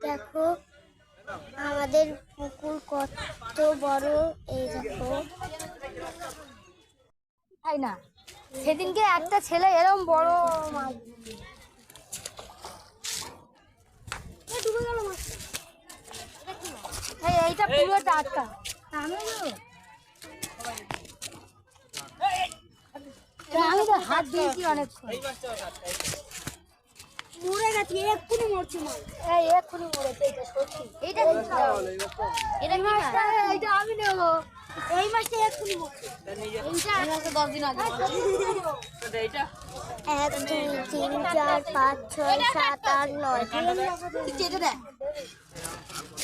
দেখো আমাদের পুকুর কত বড় এই দেখো তাই না সেদিনকে একটা ছেলে এরকম বড় মাছ এই এইটা পুরো টাটকা আমি আমি তো হাত দিয়েছি অনেক মরে গেছে এক্ষুনি মরছে মাছ এই এক্ষুনি মরেছে এটা সত্যি। এইটা এটা মাছটা এইটা আমি নেব। এই মাছটা এক্ষুনি মরছে। এইটা দশ দিন আগে এক দুই তিন চার পাঁচ ছয় সাত আট নয়। দেয়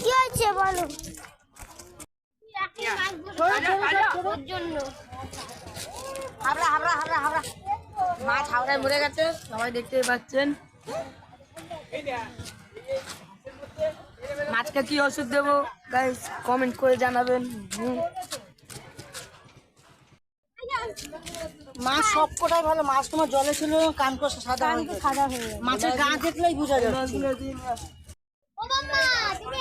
কি হয়েছে বলো? হাবড়া হাবড়া হাবড়া হাবড়া। মাছ হাওড়ায় মরে গেছে, সবাই দেখতেই পাচ্ছেন। মাছকে কি ওষুধ দেবো? গাইস কমেন্ট করে জানাবেন। মাছ সব কটাই ভালো। মাছ তোমার জলে ছিল কান কষা সাদা হয়ে সাদা হয়ে মাছের গা দেখলেই বোঝা যাচ্ছে। ও মাম্মা তুমি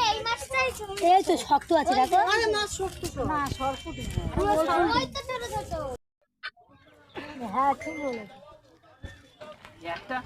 এই তো শক্ত আছে দেখো। আরে মাছ শক্ত না সরপুটি ওই তো ছোট ছোট হ্যাঁ ঠিক বলেছ। একটা।